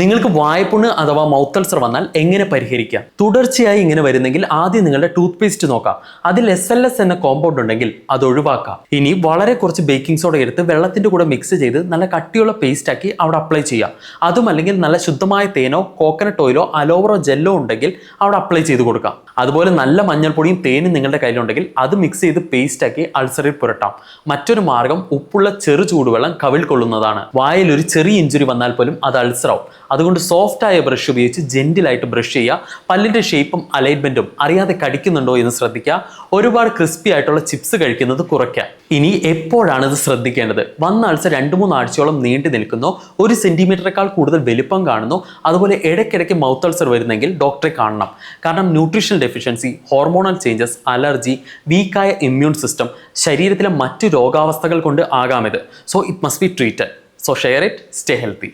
നിങ്ങൾക്ക് വായ്പുണ്ണ് അഥവാ mouth ulcer വന്നാൽ എങ്ങനെ പരിഹരിക്കാം? തുടർച്ചയായി ഇങ്ങനെ വരുന്നെങ്കിൽ ആദ്യം നിങ്ങളുടെ ടൂത്ത് പേസ്റ്റ് നോക്കാം. അതിൽ എസ് എൽ എസ് എന്ന കോമ്പൗണ്ട് ഉണ്ടെങ്കിൽ അത് ഒഴിവാക്കാം. ഇനി വളരെ കുറച്ച് ബേക്കിംഗ് സോഡ എടുത്ത് വെള്ളത്തിന്റെ കൂടെ മിക്സ് ചെയ്ത് നല്ല കട്ടിയുള്ള പേസ്റ്റ് ആക്കി അവിടെ അപ്ലൈ ചെയ്യാം. അതും അല്ലെങ്കിൽ നല്ല ശുദ്ധമായ തേനോ കോക്കനട്ട് ഓയിലോ അലോവറോ ജെല്ലോ ഉണ്ടെങ്കിൽ അവിടെ അപ്ലൈ ചെയ്ത് കൊടുക്കാം. അതുപോലെ നല്ല മഞ്ഞൾപ്പൊടിയും തേനും നിങ്ങളുടെ കയ്യിലുണ്ടെങ്കിൽ അത് മിക്സ് ചെയ്ത് പേസ്റ്റാക്കി അൾസറിൽ പുരട്ടാം. മറ്റൊരു മാർഗം ഉപ്പുള്ള ചെറു ചൂടുവെള്ളം കവിൾ കൊള്ളുന്നതാണ്. വായിൽ ഒരു ചെറിയ ഇഞ്ചുറി വന്നാൽ പോലും അത് അൾസറാവും അതുകൊണ്ട് സോഫ്റ്റ് ആയ ബ്രഷ് ഉപയോഗിച്ച് ജെന്റിലായിട്ട് ബ്രഷ് ചെയ്യുക. പല്ലിന്റെ ഷേപ്പും അലൈൻമെന്റും അറിയാതെ കടിക്കുന്നുണ്ടോ എന്ന് ശ്രദ്ധിക്കുക. ഒരുപാട് ക്രിസ്പി ആയിട്ടുള്ള ചിപ്സ് കഴിക്കുന്നത് കുറയ്ക്കുക. ഇനി എപ്പോഴാണ് ഇത് ശ്രദ്ധിക്കേണ്ടത്? വന്ന ആഴ്ച രണ്ട് മൂന്ന് ആഴ്ചയോളം നീണ്ടു നിൽക്കുന്നു. ഒരു സെന്റിമീറ്ററേക്കാൾ കൂടുതൽ വലിപ്പം കാണുന്നു. അതുപോലെ ഇടയ്ക്കിടയ്ക്ക് മൗത്ത് അൾസർ വരുന്നെങ്കിൽ ഡോക്ടറെ കാണണം. കാരണം nutrition deficiency hormonal changes allergy വീക്കായ immune system ശരീരത്തിലെ മറ്റു രോഗാവസ്ഥകൾ കൊണ്ട് ആകാം ഇത്. So it must be treated so share it stay healthy